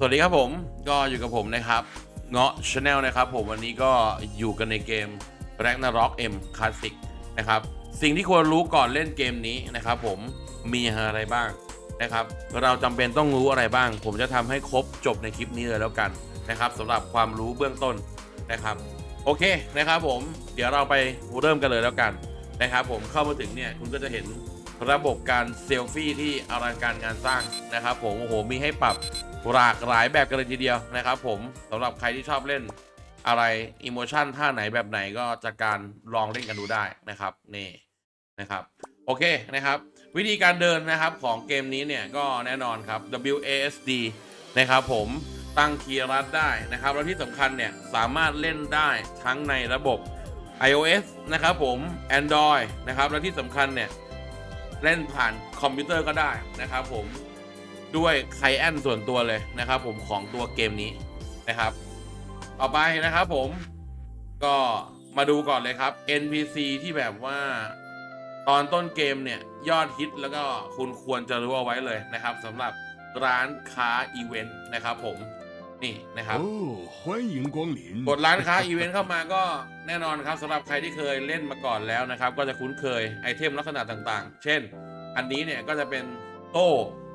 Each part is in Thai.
สวัสดีครับผมก็อยู่กับผมนะครับเงาะชาแนลนะครับผมวันนี้ก็อยู่กันในเกม Ragnarok M Classic นะครับสิ่งที่ควรรู้ก่อนเล่นเกมนี้นะครับผมมีอะไรบ้างนะครับ เราจำเป็นต้องรู้อะไรบ้าง ผมจะทำให้ครบจบในคลิปนี้เลยแล้วกันนะครับสำหรับความรู้เบื้องต้นนะครับ โอเคนะครับผมเดี๋ยวเราไปเริ่มกันเลยแล้วกันนะครับ ผมเข้ามาถึงเนี่ยคุณก็จะเห็นระบบการเซลฟี่ที่อลังการงานสร้างนะครับผมโอ้โหมีให้ปรับ หลากหลายแบบกันเลยทีเดียวนะครับผมสำหรับใครที่ชอบเล่นอะไรอิโมชันท่าไหนแบบไหนก็จัดการลองเล่นกันดูได้นะครับนี่นะครับโอเคนะครับวิธีการเดินนะครับของเกมนี้เนี่ยก็แน่นอนครับ WASD นะครับผมตั้งคีย์รัดได้นะครับแล้วที่สำคัญเนี่ยสามารถเล่นได้ทั้งในระบบ iOS นะครับผม Android นะครับและที่สำคัญเนี่ยเล่นผ่านคอมพิวเตอร์ก็ได้นะครับผม ด้วยไคแอนส่วนตัวเลยนะครับผมของตัวเกมนี้นะครับ ต่อไปนะครับผมก็มาดูก่อนเลยครับ NPC ที่แบบว่าตอนต้นเกมเนี่ยยอดฮิตแล้วก็คุณควรจะรู้เอาไว้เลยนะครับสำหรับร้านค้าอีเวนต์นะครับผมนี่นะครับกดร้านค้าอีเวนต์เข้ามาก็แน่นอนครับสำหรับใครที่เคยเล่นมาก่อนแล้วนะครับ ก็จะคุ้นเคยไอเทมลักษณะต่างๆ เช่น อันนี้เนี่ยก็จะเป็นโต้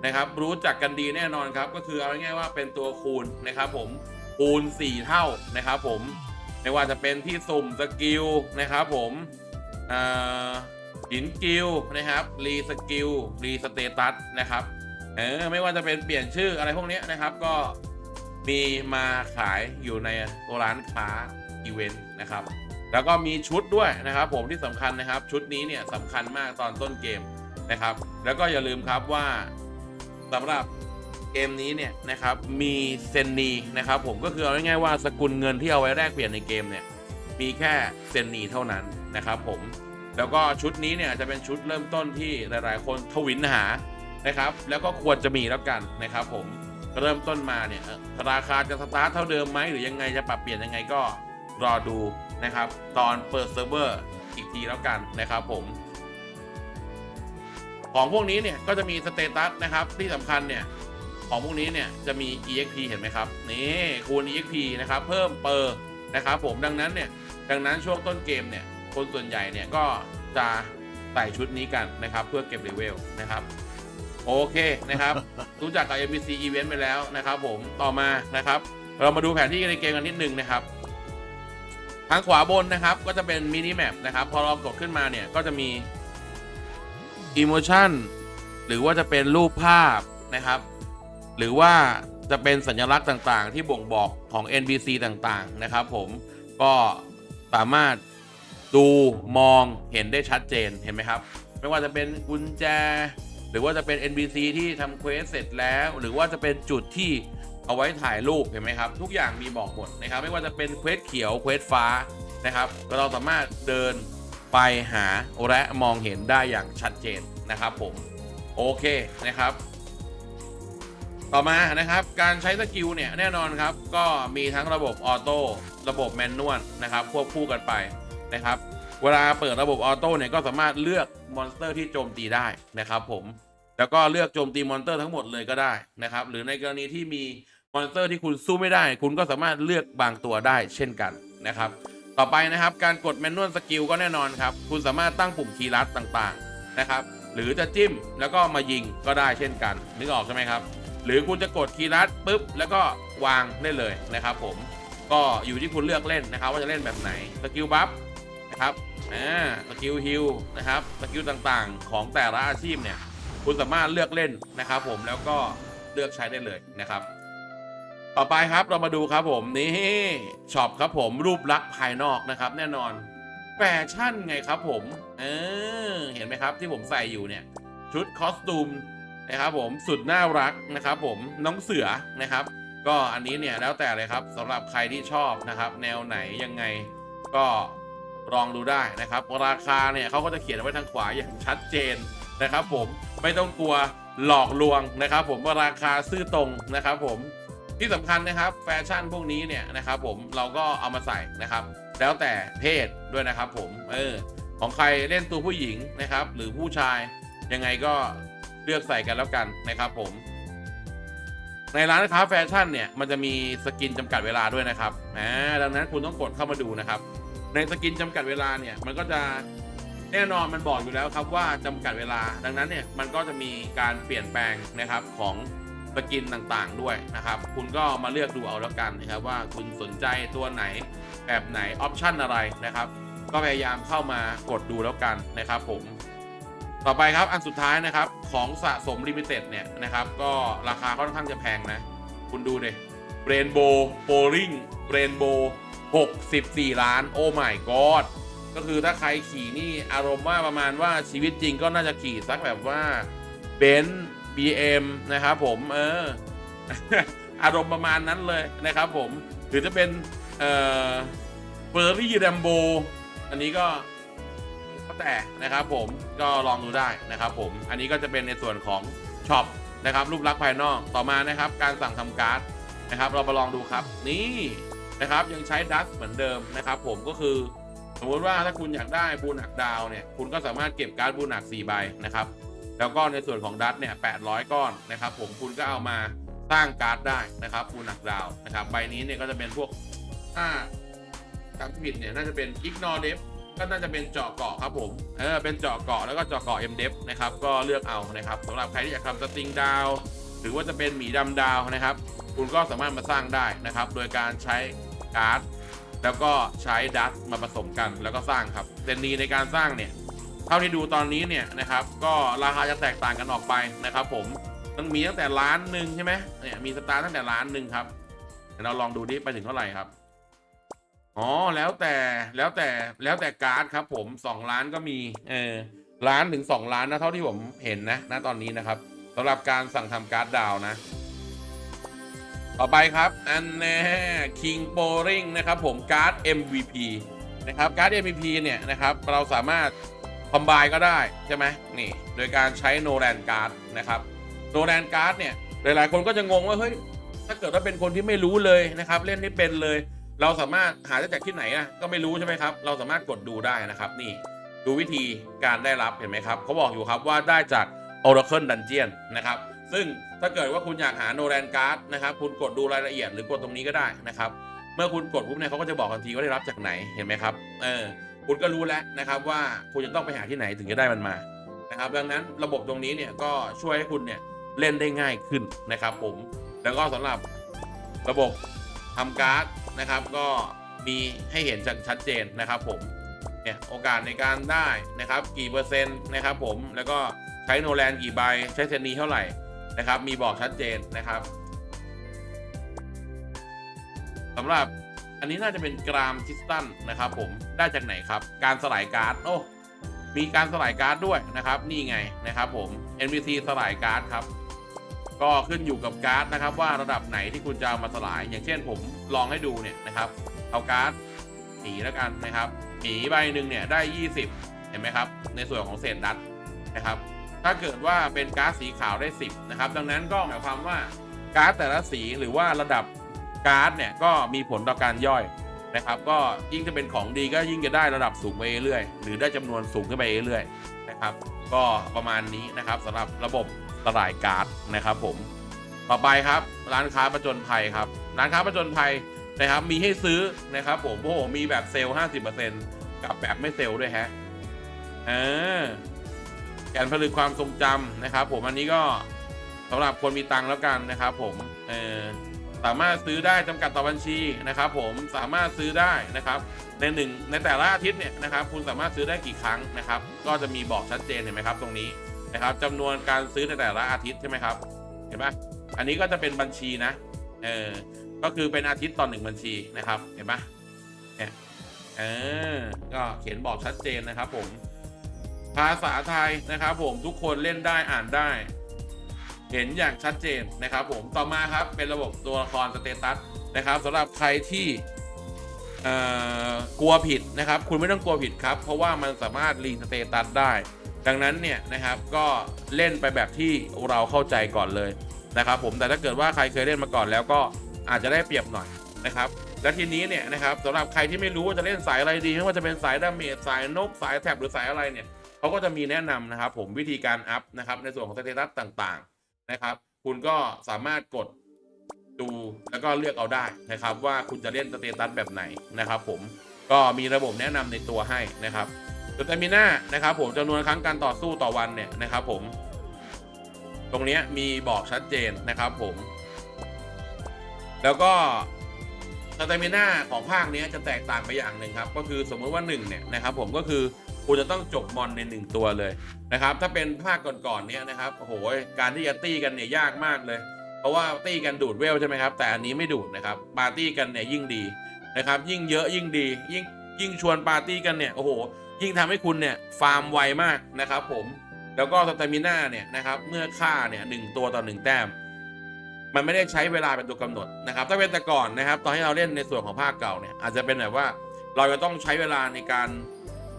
นะครับ รู้จักกันดีแน่นอนครับ ก็คือเอาง่ายๆว่าเป็นตัวคูณนะครับ ผมคูณ 4 เท่านะครับ ผมไม่ว่าจะเป็นที่สุ่มสกิลนะครับผมหินกิลนะครับรีสกิลรีสเตตัสนะครับเออไม่ว่าจะเป็นเปลี่ยนชื่ออะไรพวกนี้นะครับก็มีมาขายอยู่ในร้านค้าอีเวนต์นะครับ แล้วก็มีชุดด้วยนะครับ ผมที่สำคัญนะครับ ชุดนี้เนี่ยสำคัญมากตอนต้นเกมนะครับ แล้วก็อย่าลืมครับว่า สำหรับเกมนี้เนี่ยนะครับมีเซนนีนะครับผมก็คือเอาง่ายๆว่าสกุลเงินที่เอาไว้แลกเปลี่ยนในเกมเนี่ยมีแค่เซนนีเท่านั้นนะครับผมแล้วก็ชุดนี้เนี่ยจะเป็นชุดเริ่มต้นที่หลายๆ คนทวินหานะครับ แล้วก็ควรจะมีแล้วกันนะครับผมเริ่มต้นมาเนี่ยราคาจะสตาร์ทเท่าเดิมไหมหรือยังไงจะปรับเปลี่ยนยังไงก็รอดูนะครับ ตอนเปิดเซิร์ฟเวอร์อีกทีแล้วกันนะครับผม ของพวกนี้เนี่ยก็จะมีสเตตัสนะครับที่สำคัญเนี่ยของพวกนี้เนี่ยจะมี exp เห็นไหมครับนี่คูณ exp นะครับเพิ่มเปอร์นะครับผมดังนั้นเนี่ยดังนั้นช่วงต้นเกมเนี่ยคนส่วนใหญ่เนี่ยก็จะใส่ชุดนี้กันนะครับเพื่อเก็บเลเวลนะครับโอเคนะครับรู้จักกับ MBC Event ไปแล้วนะครับ ผมต่อมานะครับ เรามาดูแผนที่ในเกมกันนิดนึงนะครับ ทางขวาบนนะครับก็จะเป็นมินิแมปนะครับ พอเรากดขึ้นมาเนี่ยก็จะมี Emotion หรือว่าจะเป็นรูปภาพนะครับ หรือว่าจะเป็นสัญลักษณ์ต่างๆ ที่บ่งบอกของ NPC ต่างๆนะครับผมก็สามารถดูมองเห็นได้ชัดเจนเห็นไหมครับ ไม่ว่าจะเป็นกุญแจ หรือว่าจะเป็น NPC ที่ทำเควสเสร็จแล้ว หรือว่าจะเป็นจุดที่เอาไว้ถ่ายรูปเห็นไหมครับ ทุกอย่างมีบอกหมดนะครับ ไม่ว่าจะเป็นเควสเขียวเควสฟ้านะครับเราสามารถเดิน ไปหาและมองเห็นได้อย่างชัดเจนนะครับผมโอเคนะครับ ต่อมานะครับการใช้สกิลเนี่ยแน่นอนครับก็มีทั้งระบบออโต้ระบบแมนนวลนะครับควบคู่กันไปนะครับ เวลาเปิดระบบออโต้เนี่ยก็สามารถเลือกมอนสเตอร์ที่โจมตีได้นะครับผมแล้วก็เลือกโจมตีมอนสเตอร์ทั้งหมดเลยก็ได้นะครับหรือในกรณีที่มีมอนสเตอร์ที่คุณสู้ไม่ได้ คุณก็สามารถเลือกบางตัวได้เช่นกันนะครับ ต่อไปนะครับ การกดแมนนวลสกิลก็แน่นอนครับ คุณสามารถตั้งปุ่มคีย์ลัดต่างๆนะครับ หรือจะจิ้มแล้วก็มายิงก็ได้เช่นกันนึกออกใช่ไหมครับ หรือคุณจะกดคีย์ลัดปุ๊บ แล้วก็วางได้เลยนะครับผมก็อยู่ที่คุณเลือกเล่นนะครับ ว่าจะเล่นแบบไหนสกิลบัฟนะครับอ่าสกิลฮิลนะครับสกิลต่างๆ ของแต่ละอาชีพเนี่ยคุณสามารถเลือกเล่นนะครับ ผมแล้วก็เลือกใช้ได้เลยนะครับ ต่อไปครับเรามาดูครับผมนี่ช็อปครับผมรูปลักษณ์ภายนอกนะครับ แน่นอนแฟชั่นไงครับผมเออเห็นไหมครับที่ผมใส่อยู่เนี่ย ชุดคอสตูมนะครับผมสุดน่ารักนะครับ ผมน้องเสือนะครับ ก็อันนี้เนี่ยแล้วแต่เลยครับสำหรับใครที่ชอบนะครับ แนวไหนยังไงก็ลองดูได้นะครับ ราคาเนี่ยเขาก็จะเขียนไว้ทางขวาอย่างชัดเจนนะครับ ผมไม่ต้องกลัวหลอกลวงนะครับ ผมว่าราคาซื่อตรงนะครับ ผม ที่สำคัญนะครับแฟชั่นพวกนี้เนี่ยนะครับผมเราก็เอามาใส่นะครับ แล้วแต่เพศด้วยนะครับผมเออของใครเล่นตัวผู้หญิงนะครับ หรือผู้ชายยังไงก็เลือกใส่กันแล้วกันนะครับผม ในร้านค้าแฟชั่นเนี่ยมันจะมีสกินจำกัดเวลาด้วยนะครับอ่าดังนั้นคุณต้องกดเข้ามาดูนะครับ ในสกินจำกัดเวลาเนี่ยมันก็จะแน่นอนมันบอกอยู่แล้วครับว่าจำกัดเวลา ดังนั้นเนี่ยมันก็จะมีการเปลี่ยนแปลงนะครับของ สกินต่างๆด้วยนะครับ คุณก็มาเลือกดูเอาแล้วกันนะครับ ว่าคุณสนใจตัวไหนแบบไหนออปชันอะไรนะครับ ก็พยายามเข้ามากดดูแล้วกันนะครับ ผมต่อไปครับอันสุดท้ายนะครับของสะสมลิมิเต็ดเนี่ยนะครับ ก็ราคาค่อนข้างจะแพงนะ คุณดูดิเรนโบว์โ l ลิงเรนโบว์64 ล้าน โอ้ my god ก็คือถ้าใครขี่นี่อารมณ์ว่าประมาณว่าชีวิตจริงก็น่าจะขี่สักแบบว่าเบนซ์ BM นะครับผมเอออารมณ์ประมาณนั้นเลยนะครับผมหรือจะเป็นเอ่อเฟอร์รี่แรมโบอันนี้ก็ก็แต่นะครับผมก็ลองดูได้นะครับผมอันนี้ก็จะเป็นในส่วนของช็อปนะครับรูปลักษณ์ภายนอกต่อมานะครับ การสั่งทำการ์ดนะครับ เรามาลองดูครับ นี่นะครับยังใช้ดัสเหมือนเดิมนะครับ ผมก็คือสมมติว่าถ้าคุณอยากได้บูนักดาวเนี่ยคุณก็สามารถเก็บการ์ดบูนัก4ใบนะครับ แล้วก็ในส่วนของดัตเนี่ย800 ก้อนนะครับผมคุณก็เอามาสร้างการ์ดได้นะครับบูนักดาวนะครับใบนี้เนี่ยก็จะเป็นพวกถ้าจำผิดเนี่ยน่าจะเป็น ignore depth ก็น่าจะเป็นเจาะเกาะครับผม เออ เป็นเจาะเกาะแล้วก็เจาะเกาะ m d e p นะครับ ก็เลือกเอานะครับสำหรับใครที่อยากทำสติงดาว หรือว่าจะเป็นหมีดำดาวนะครับ คุณก็สามารถมาสร้างได้นะครับ โดยการใช้การ์ด แล้วก็ใช้ดัตมาผสมกันแล้วก็สร้างครับเซนนีในการสร้างเนี่ย เท่าที่ดูตอนนี้เนี่ยนะครับก็ราคาจะแตกต่างกันออกไปนะครับผมมันมีตั้งแต่ล้านหนึ่งใช่ไหมเนี่ยมีสตาร์ตั้งแต่ล้านหนึ่งครับเดี๋ยวเราลองดูดิไปถึงเท่าไหร่ครับอ๋อแล้วแต่แล้วแต่แล้วแต่การ์ดครับผมสองล้านก็มีเออล้านถึงสองล้านนะเท่าที่ผมเห็นนะณตอนนี้นะครับสำหรับการสั่งทำการ์ดดาวนะต่อไปครับ อันแน่ King p o r i n g นะครับผมการ์ด MVP นะครับการ์ด MVP เนี่ยนะครับเราสามารถ คอมไบก็ได้ใช่ไหมนี่ โดยการใช้โนแ a นการ์ดนะครับโนแ a นการ์ดเนี่ย หลาย ๆ คนก็จะงงว่าเฮ้ยถ้าเกิดว่าเป็นคนที่ไม่รู้เลยนะครับ เล่นไม่เป็นเลย เราสามารถหาได้จากที่ไหนอะก็ไม่รู้ใช่ไหมครับ เราสามารถกดดูได้นะครับ นี่ดูวิธีการได้รับเห็นไหมครับเขาบอกอยู่ครับว่าได้จาก Oracle Dungeon นะครับ ซึ่งถ้าเกิดว่าคุณอยากหาโนแ a นการ์ดนะครับคุณกดดูรายละเอียดหรือกดตรงนี้ก็ได้นะครับ เมื่อคุณกดปุ๊บเนี่ยเขาก็จะบอกทันทีว่าได้รับจากไหนเห็นไหมครับเออ คุณก็รู้แล้วนะครับว่าคุณจะต้องไปหาที่ไหนถึงจะได้มันมานะครับ ดังนั้นระบบตรงนี้เนี่ยก็ช่วยให้คุณเนี่ยเล่นได้ง่ายขึ้นนะครับผมแล้วก็สำหรับระบบทำการ์ดนะครับ ก็มีให้เห็นชัดเจนนะครับผมเนี่ยโอกาสในการได้นะครับ กี่เปอร์เซ็นต์นะครับผมแล้วก็ใช้โนแลนกี่ใบใช้เซนีเท่าไหร่นะครับ มีบอกชัดเจนนะครับสำหรับ อันนี้น่าจะเป็นกรามคิสตันนะครับผมได้จากไหนครับ การสลายการ์ดโอ้มีการสลายการ์ดด้วยนะครับ นี่ไงนะครับผม NPC สลายการ์ดครับ ก็ขึ้นอยู่กับการ์ดนะครับ ว่าระดับไหนที่คุณจะเอามาสลาย อย่างเช่นผมลองให้ดูเนี่ยนะครับ เอาการ์ดหมีแล้วกันนะครับหมีใบหนึ่งเนี่ยได้ 20 เห็นไหมครับ ในส่วนของเศษดัตนะครับ ถ้าเกิดว่าเป็นการ์ดสีขาวได้ 10 นะครับ ดังนั้นก็หมายความว่าการ์ดแต่ละสีหรือว่าระดับ การ์ดเนี่ยก็มีผลต่อการย่อยนะครับ ก็ยิ่งจะเป็นของดีก็ยิ่งจะได้ระดับสูงไปเรื่อยๆหรือได้จำนวนสูงขึ้นไปเรื่อยๆนะครับ ก็ประมาณนี้นะครับสำหรับระบบสลายการ์ดนะครับ ผมต่อไปครับ ร้านค้าประจนภัยครับ ร้านค้าประจนภัยนะครับ มีให้ซื้อนะครับ ผมโอ้โหมีแบบเซลล์50%กับแบบไม่เซลล์ด้วยฮะเออแกนผลึกความทรงจำนะครับ ผมอันนี้ก็สำหรับคนมีตังค์แล้วกันนะครับ ผมเออ สามารถซื้อได้จำกัดต่อบัญชีนะครับ ผมสามารถซื้อได้นะครับ ในหนึ่งในแต่ละอาทิตย์เนี่ยนะครับ คุณสามารถซื้อได้กี่ครั้งนะครับ ก็จะมีบอกชัดเจนเห็นไหมครับ ตรงนี้นะครับจำนวนการซื้อในแต่ละอาทิตย์ใช่ไหมครับ เห็นปะอันนี้ก็จะเป็นบัญชีนะเออก็คือเป็นอาทิตย์ต่อหนึ่งบัญชีนะครับ เห็นปะเนี่ยเออก็เขียนบอกชัดเจนนะครับ ผม ภาษาไทยนะครับ ผมทุกคนเล่นได้อ่านได้ เห็นอย่างชัดเจนนะครับผมต่อมาครับเป็นระบบตัวละครสเตตัสนะครับสำหรับใครที่กลัวผิดนะครับ คุณไม่ต้องกลัวผิดครับ เพราะว่ามันสามารถรีสเตตัสได้ ดังนั้นเนี่ยนะครับก็เล่นไปแบบที่เราเข้าใจก่อนเลยนะครับ ผมแต่ถ้าเกิดว่าใครเคยเล่นมาก่อนแล้วก็อาจจะได้เปรียบหน่อยนะครับ และทีนี้เนี่ยนะครับสำหรับใครที่ไม่รู้ว่าจะเล่นสายอะไรดีไม่ว่าจะเป็นสายดาเมจสายนกสายแท็บหรือสายอะไรเนี่ยเขาก็จะมีแนะนำนะครับ ผมวิธีการอัพนะครับในส่วนของสเตตัสต่างๆ นะครับ คุณก็สามารถกดดูแล้วก็เลือกเอาได้นะครับ ว่าคุณจะเล่นสเตตัสแบบไหนนะครับ ผมก็มีระบบแนะนำในตัวให้นะครับสเตมิน่านะครับผมจำนวนครั้งการต่อสู้ต่อวันเนี่ยนะครับผม ตรงนี้มีบอกชัดเจนนะครับผม แล้วก็สเตมิน่าของภาคนี้จะแตกต่างไปอย่างหนึ่งครับ ก็คือสมมติว่า1เนี่ยนะครับผมก็คือ คุณจะต้องจบมอนในหนึ่งตัวเลยนะครับถ้าเป็นภาคก่อนๆเนี้ยนะครับโอ้โหการที่จะตี้กันเนี่ยยากมากเลย เพราะว่าตี้กันดูดเวลใช่ไหมครับ แต่อันนี้ไม่ดูดนะครับปาร์ตี้กันเนี่ยยิ่งดีนะครับ ยิ่งเยอะยิ่งดียิ่งยิ่งชวนปาร์ตี้กันเนี่ยโอ้โห ยิ่งทำให้คุณเนี่ยฟาร์มไวมากนะครับ ผมแล้วก็สเตมิน่าเนี่ยนะครับเมื่อฆ่าเนี่ยหนึ่งตัวต่อหนึ่งแต้มมันไม่ได้ใช้เวลาเป็นตัวกำหนดนะครับ ถ้าเป็นแต่ก่อนนะครับ ตอนที่เราเล่นในส่วนของภาคเก่าเนี่ยอาจจะเป็นแบบว่าเราจะต้องใช้เวลาในการ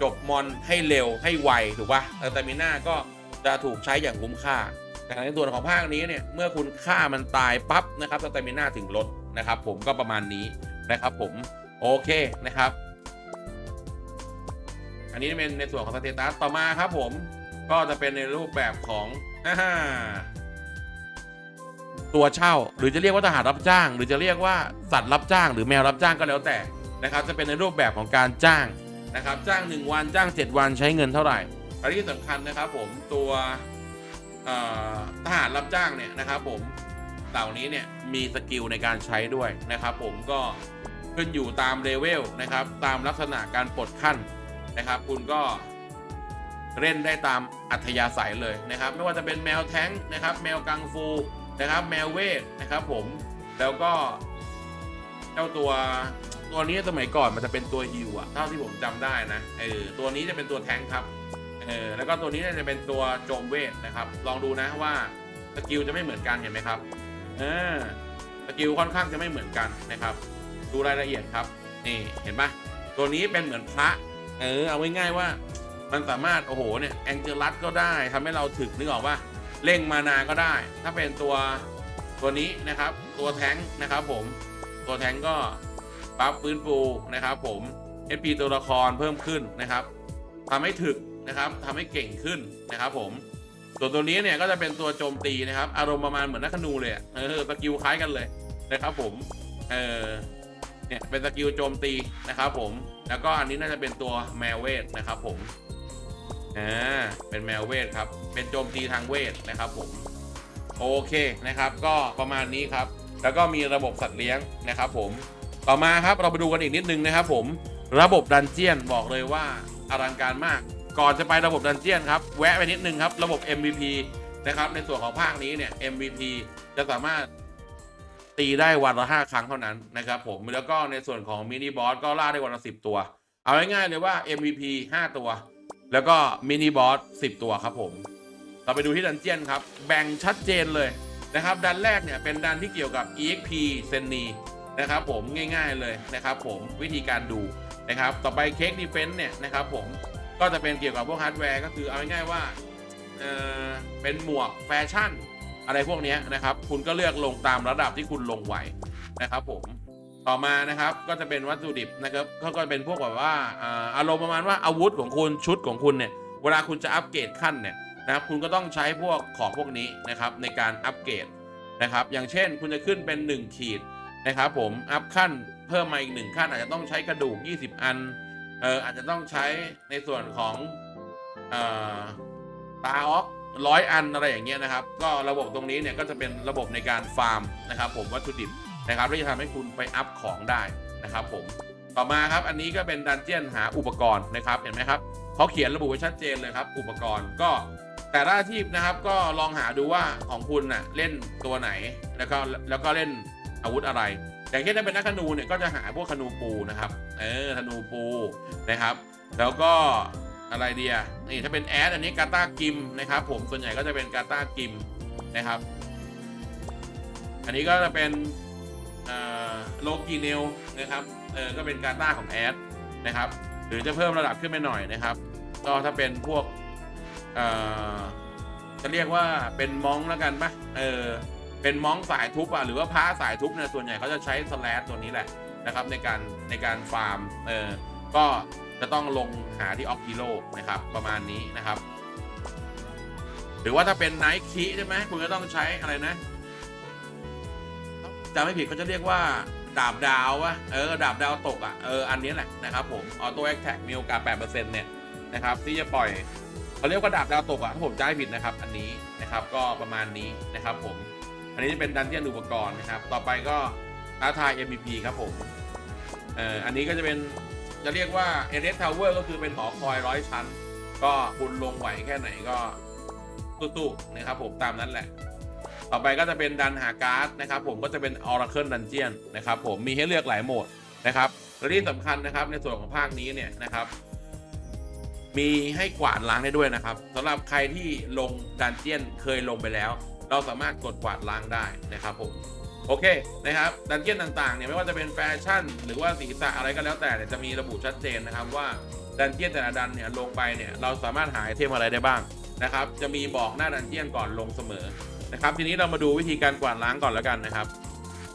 จบมอนให้เร็วให้ไวถูกปะแต่สเตมิน่าก็จะถูกใช้อย่างคุ้มค่า แต่ในส่วนของภาคนี้เนี่ยเมื่อคุณฆ่ามันตายปั๊บนะครับสเตมิน่าถึงลดนะครับ ผมก็ประมาณนี้นะครับ ผมโอเคนะครับ อันนี้เป็นในส่วนของสเตตัสต่อมาครับ ผมก็จะเป็นในรูปแบบของอตัวเช่า หรือจะเรียกว่าทหารรับจ้าง หรือจะเรียกว่าสัตว์รับจ้าง หรือแมวรับจ้างก็แล้วแต่นะครับ จะเป็นในรูปแบบของการจ้าง นะครับจ้าง 1 วันจ้าง 7 วันใช้เงินเท่าไหร่และที่สำคัญนะครับผมตัวทหารรับจ้างเนี่ยนะครับผมเหล่านี้เนี่ยมีสกิลในการใช้ด้วยนะครับผมก็ขึ้นอยู่ตามเลเวลนะครับตามลักษณะการปลดขั้นนะครับ คุณก็เล่นได้ตามอัธยาศัยเลยนะครับ ไม่ว่าจะเป็นแมวแท้งนะครับ แมวกังฟูนะครับ แมวเวทนะครับผมแล้วก็เจ้าตัว ตัวนี้สมัยก่อนมันจะเป็นตัวฮิวอะเท่าที่ผมจำได้นะเออตัวนี้จะเป็นตัวแท้งครับเออแล้วก็ตัวนี้จะเป็นตัวโจมเวทนะครับ ลองดูนะว่าสกิลจะไม่เหมือนกันเห็นไหมครับเออสกิลค่อนข้างจะไม่เหมือนกันนะครับ ดูรายละเอียดครับนี่เห็นปะตัวนี้เป็นเหมือนพระ เออเอาง่ายๆว่ามันสามารถโอ้โหเนี่ยแองเจลัสก็ได้ทำให้เราถึกนึกออกว่าเร่งมานาก็ได้ ถ้าเป็นตัวตัวนี้นะครับ ตัวแท้งนะครับผมตัวแท้งก็ ปั๊บฟื้นฟูนะครับผม SP ตัวละครเพิ่มขึ้นนะครับทำให้ถึกนะครับทำให้เก่งขึ้นนะครับผมส่วนตัวนี้เนี่ยก็จะเป็นตัวโจมตีนะครับ อารมณ์ประมาณเหมือนนักขนูเลยเออสกิลคล้ายกันเลยนะครับผมเออเนี่ยเป็นสกิลโจมตีนะครับผมแล้วก็อันนี้น่าจะเป็นตัวแมวเวทนะครับผมอ่าเป็นแมวเวทครับ เป็นโจมตีทางเวทนะครับผมโอเคนะครับ ก็ประมาณนี้ครับ แล้วก็มีระบบสัตว์เลี้ยงนะครับผม ต่อมาครับเราไปดูกันอีกนิดนึงนะครับผมระบบดันเจียนบอกเลยว่าอลังการมาก ก่อนจะไประบบดันเจียนครับแวะไปนิดนึงครับระบบ MVP นะครับในส่วนของภาคนี้เนี่ย MVP จะสามารถตีได้วันละ5ครั้งเท่านั้นนะครับผมแล้วก็ในส่วนของมินิบอสก็ล่าได้วันละ10ตัว เอาง่ายๆเลยว่า MVP 5ตัว แล้วก็มินิบอส10ตัวครับผมเราไปดูที่ดันเจียนครับ แบ่งชัดเจนเลยนะครับดันแรกเนี่ยเป็นดันที่เกี่ยวกับ EXP เซนนี นะครับผมง่ายๆเลยนะครับผมวิธีการดูนะครับต่อไปเค้กดีเฟนต์เนี่ยนะครับผมก็จะเป็นเกี่ยวกับพวกฮาร์ดแวร์ก็คือเอาง่ายๆว่าเออเป็นหมวกแฟชั่นอะไรพวกนี้นะครับคุณก็เลือกลงตามระดับที่คุณลงไหวนะครับผมต่อมานะครับก็จะเป็นวัตถุดิบนะครับก็ก็เป็นพวกแบบว่าอ่าอารมณ์ประมาณว่าอาวุธของคุณชุดของคุณเนี่ยเวลาคุณจะอัปเกรดขั้นเนี่ยนะครับคุณก็ต้องใช้พวกของพวกนี้นะครับในการอัปเกรดนะครับอย่างเช่นคุณจะขึ้นเป็น 1 ขีด นะครับผมอัพขั้นเพิ่มมาอีกหนึ่งขั้น อาจจะต้องใช้กระดูก 20 อันเอออาจจะต้องใช้ในส่วนของเอ่อตาออกร้อยอันอะไรอย่างเงี้ยนะครับ ก็ระบบตรงนี้เนี่ยก็จะเป็นระบบในการฟาร์มนะครับ ผมวัตถุดิบนะครับที่จะทำให้คุณไปอัพของได้นะครับผมต่อมาครับอันนี้ก็เป็นดันเจียนหาอุปกรณ์นะครับเห็นไหมครับเขาเขียนระบุไว้ชัดเจนเลยครับ อุปกรณ์ก็แต่ละอาชีพนะครับก็ลองหาดูว่าของคุณน่ะเล่นตัวไหนแล้วก็แล้วก็เล่น อาวุธอะไร อย่างเช่นถ้าเป็นนักธนูเนี่ยก็จะหาพวกธนูปูนะครับ เออธนูปูนะครับ แล้วก็อะไรเดียนี่ถ้าเป็นแอดอันนี้กาตากิมนะครับ ผมส่วนใหญ่ก็จะเป็นกาตากิมนะครับ อันนี้ก็จะเป็นโลกีเนลนะครับ เออก็เป็นกาตาของแอดนะครับ หรือจะเพิ่มระดับขึ้นไปหน่อยนะครับ ก็ถ้าเป็นพวกเอ่อจะเรียกว่าเป็นมองแล้วกันปะเออ เป็นมองสายทุบอะหรือว่าพระสายทุบเนี่ยส่วนใหญ่เขาจะใช้สแลตัวนี้แหละนะครับในการในการฟาร์มเออก็จะต้องลงหาที่ออกกิโลนะครับประมาณนี้นะครับ หรือว่าถ้าเป็นไนท์คีใช่ไหมคุณก็ต้องใช้อะไรนะจำไม่ผิดเขาจะเรียกว่าดาบดาววะเออดาบดาวตกอะเอออันนี้แหละนะครับผมออโต้แอคแท็กมีโอกาส 8%เนี่ยนะครับที่จะปล่อยเขาเรียกว่าดาบดาวตกอะถ้าผมจำไม่ผิดนะครับ อันนี้นะครับก็ประมาณนี้นะครับผม อันนี้จะเป็นดันเจียนอุปกรณ์นะครับ ต่อไปก็ท้าทาย MVP ครับผมเอ่ออันนี้ก็จะเป็นจะเรียกว่า e n e s Tower ก็คือเป็นหอคอยร้อยชั้น ก็บุญลงไหวแค่ไหนก็สู้ๆนะครับผมตามนั้นแหละ ต่อไปก็จะเป็นดันหาการ์ดนะครับผมก็จะเป็น Oracle Dungeon นะครับผมมีให้เลือกหลายโหมดนะครับและที่สำคัญนะครับในส่วนของภาคนี้เนี่ยนะครับมีให้กวาดล้างได้ด้วยนะครับสำหรับใครที่ลงดันเจียนเคยลงไปแล้ว เราสามารถกดกวาดล้างได้นะครับผมโอเคนะครับดันเจียนต่างๆเนี่ยไม่ว่าจะเป็นแฟชั่น หรือว่าศีรษะอะไรก็แล้วแต่เนี่ยจะมีระบุชัดเจนนะครับว่าดันเจียนแต่ละดันเนี่ยลงไปเนี่ยเราสามารถหาไอเทมอะไรได้บ้างนะครับจะมีบอกหน้าดันเจียนก่อนลงเสมอนะครับทีนี้เรามาดูวิธีการกวาดล้างก่อนแล้วกันนะครับ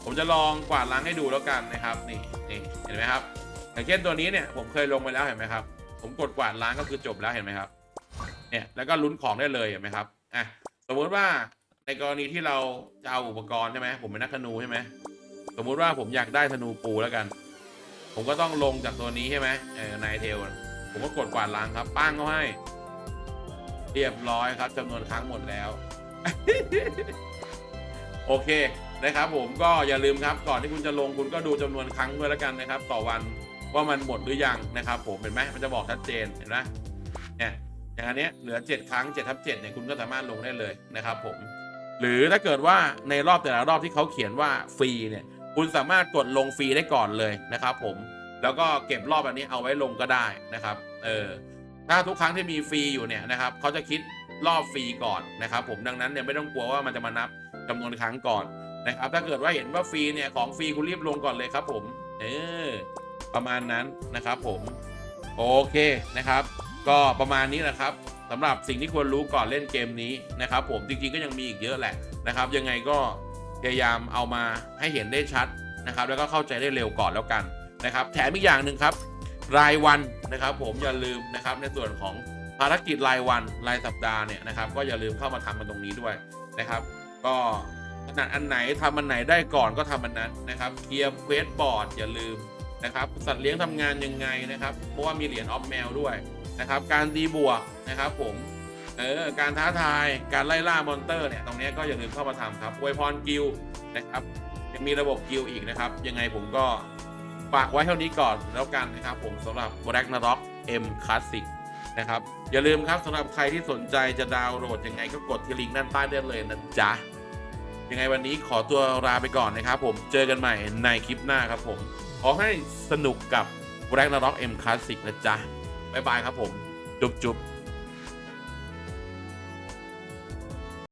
ผมจะลองกวาดล้างให้ดูแล้วกันนะครับนี่นี่เห็นไหมครับอย่างเช่นตัวนี้เนี่ยผมเคยลงไปแล้วเห็นไหมครับ ผมกดกวาดล้างก็คือจบแล้วเห็นไหมครับเนี่ยแล้วก็ลุ้นของได้เลยเห็นไหมครับอะสมมติว่า ในกรณีที่เราจะเอาอุปกรณ์ใช่ไหมผมเป็นนักธนูใช่ไหมสมมุติว่าผมอยากได้ธนูปูแล้วกัน ผมก็ต้องลงจากตัวนี้ใช่ไหมเออนายเทลผมก็กดกวาดล้างครับป้างเขาให้ เรียบร้อยครับจำนวนครั้งหมดแล้ว โอเคนะครับ ผมก็อย่าลืมครับ ก่อนที่คุณจะลงคุณก็ดูจำนวนครั้งด้วยแล้วกันนะครับ ต่อวันว่ามันหมดหรือยังนะครับ ผมเห็นไหมมันจะบอกชัดเจนเห็นไหมเนี่ยอย่างอันนี้เหลือ 7 ครั้ง7ทับ7เนี่ยคุณก็สามารถลงได้เลยนะครับ ผม หรือถ้าเกิดว่าในรอบแต่ละรอบที่เขาเขียนว่าฟรีเนี่ย คุณสามารถกดลงฟรีได้ก่อนเลยนะครับ ผม แล้วก็เก็บรอบแบบนี้เอาไว้ลงก็ได้นะครับ เออ ถ้าทุกครั้งที่มีฟรีอยู่เนี่ยนะครับเขาจะคิดรอบฟรีก่อนนะครับ ผมดังนั้นเนี่ยไม่ต้องกลัวว่ามันจะมานับจำนวนครั้งก่อนนะครับ ถ้าเกิดว่าเห็นว่าฟรีเนี่ยของฟรีคุณรีบลงก่อนเลยครับ ผม เออ ประมาณนั้นนะครับ ผม โอเคนะครับ ก็ประมาณนี้นะครับ สำหรับสิ่งที่ควรรู้ก่อนเล่นเกมนี้นะครับผมจริงๆก็ยังมีอีกเยอะแหละนะครับ ยังไงก็พยายามเอามาให้เห็นได้ชัดนะครับ แล้วก็เข้าใจได้เร็วก่อนแล้วกันนะครับ แถมอีกอย่างหนึ่งครับ รายวันนะครับ ผมอย่าลืมนะครับ ในส่วนของภารกิจรายวันรายสัปดาห์เนี่ยนะครับ ก็อย่าลืมเข้ามาทำมันตรงนี้ด้วยนะครับ ก็ขนาดอันไหนทำอันไหนได้ก่อนก็ทำอันนั้นนะครับเคลียร์เควสบอร์ดอย่าลืมนะครับ สัตว์เลี้ยงทำงานยังไงนะครับ เพราะว่ามีเหรียญออฟแมวด้วย นะครับ การดีบวกนะครับผมเออการท้าทายการไล่ล่ามอนเตอร์เนี่ยตรงนี้ก็อย่าลืมเข้ามาทำครับอวยพรกิลนะครับยังมีระบบกิลอีกนะครับ ยังไงผมก็ฝากไว้เท่านี้ก่อนแล้วกันนะครับ ผมสำหรับ b l a c k n a r o k M Classic นะครับอย่าลืมครับสำหรับใครที่สนใจจะดาวน์โหลดยังไงก็กดที่ลิงก์ด้านใต้ได้เลยนะจ๊ะยังไงวันนี้ขอตัวลาไปก่อนนะครับ ผมเจอกันใหม่ในคลิปหน้าครับผม ขอให้สนุกกับ b l a c k n a r o k M Classic นะจ๊ะ บ๊ายบายครับผม จุ๊บจุ๊บ